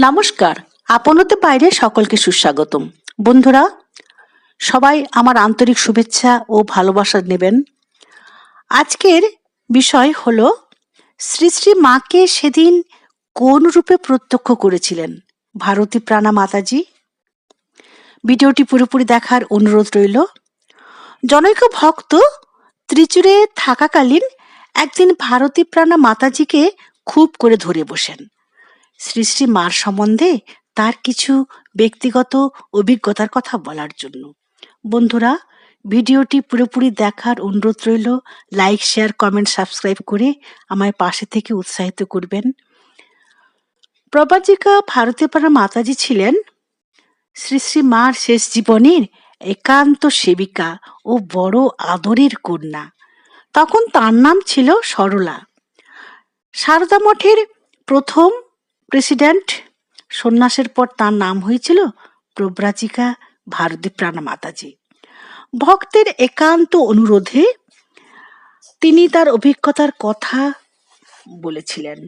নমস্কার। আপনতে বাইরে সকলকে সুস্বাগতম। বন্ধুরা, সবাই আমার আন্তরিক শুভেচ্ছা ও ভালোবাসা নেবেন। আজকের বিষয় হলো, শ্রী শ্রী মাকে সেদিন কোন রূপে প্রত্যক্ষ করেছিলেন? ভারতী প্রাণা মাতাজি। ভিডিওটি পুরোপুরি দেখার অনুরোধ রইল। জনৈক ভক্ত ত্রিচুরে থাকাকালীন একদিন ভারতী প্রাণা মাতাজিকে খুব করে ধরে বসেন। শ্রী মার সম্বন্ধে তার কিছু ব্যক্তিগত অভিজ্ঞতার কথা বলার জন্য। বন্ধুরা, ভিডিওটি পুরোপুরি দেখার অনুরোধ রইল লাইক শেয়ার কমেন্ট সাবস্ক্রাইব করে আমায় পাশে থেকে উৎসাহিত করবেন। প্রবাজিকা ভারতীয়পাড়া মাতাজি ছিলেন। শ্রী শ্রী মার শেষ জীবনের একান্ত সেবিকা ও বড় আদরের কন্যা। তখন তার নাম ছিল সরলা। সারদা মঠের প্রথম প্রেসিডেন্ট সন্ন্যাসের পর তার নাম হয়েছিল প্রব্রাজিকা ভারতী প্রাণা মাতাজি। ভক্তের একান্ত অনুরোধে তিনি তার অভিজ্ঞতার কথা বলেছিলেন।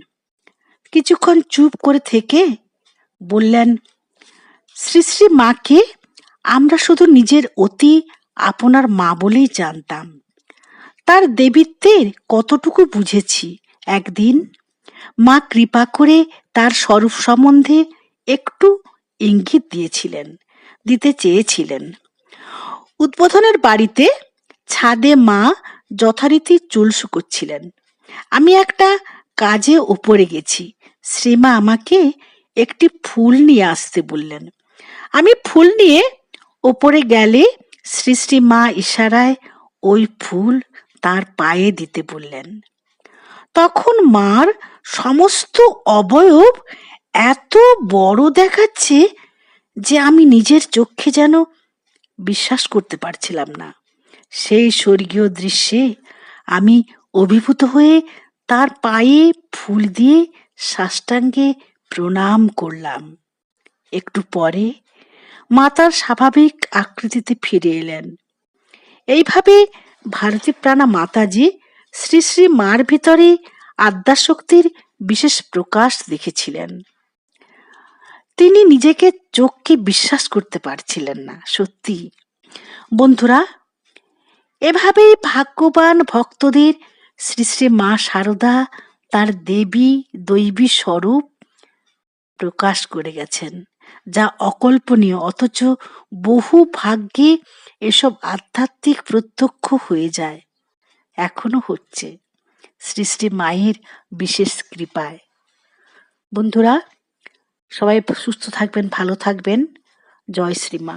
কিছুক্ষণ চুপ করে থেকে বললেন, শ্রী শ্রী মাকে আমরা শুধু নিজের অতি আপনার মা বলেই জানতাম। তার দেবীত্বের কতটুকু বুঝেছি একদিন মা কৃপা করে তার স্বরূপ সম্বন্ধে একটু ইঙ্গিত দিয়েছিলেন, দিতে চেয়েছিলেন। উদ্বোধনের বাড়িতে ছাদে মা যথারীতি চুল শুকোচ্ছিলেন। আমি একটা কাজে ওপরে গেছি। শ্রীমা আমাকে একটি ফুল নিয়ে আসতে বললেন। আমি ফুল নিয়ে ওপরে গেলে শ্রী মা ইশারায় ওই ফুল তার পায়ে দিতে বললেন। তখন মার সমস্ত অবয়ব এত বড় দেখাচ্ছে যে আমি নিজের চোখে যেন বিশ্বাস করতে পারছিলাম না। সেই স্বর্গীয় দৃশ্যে আমি অভিভূত হয়ে তার পায়ে ফুল দিয়ে সাষ্টাঙ্গে প্রণাম করলাম। একটু পরে মাতার স্বাভাবিক আকৃতিতে ফিরে এলেন। এইভাবে ভারতী প্রাণা মাতাজি শ্রী শ্রী মার ভিতরে আদ্যাশক্তির বিশেষ প্রকাশ দেখেছিলেন। তিনি নিজেকে চোখকে বিশ্বাস করতে পারছিলেন না, সত্যি। বন্ধুরা, এভাবেই ভাগ্যবান ভক্তদের শ্রী শ্রী মা শারদা তার দেবী দৈবী স্বরূপ প্রকাশ করে গেছেন, যা অকল্পনীয়, অথচ বহু ভাগ্যে এসব আধ্যাত্মিক প্রত্যক্ষ হয়ে যায়। এখনও হচ্ছে। শ্রী শ্রী মায়ের বিশেষ কৃপায়। বন্ধুরা, সবাই সুস্থ থাকবেন, ভালো থাকবেন। জয় শ্রীমা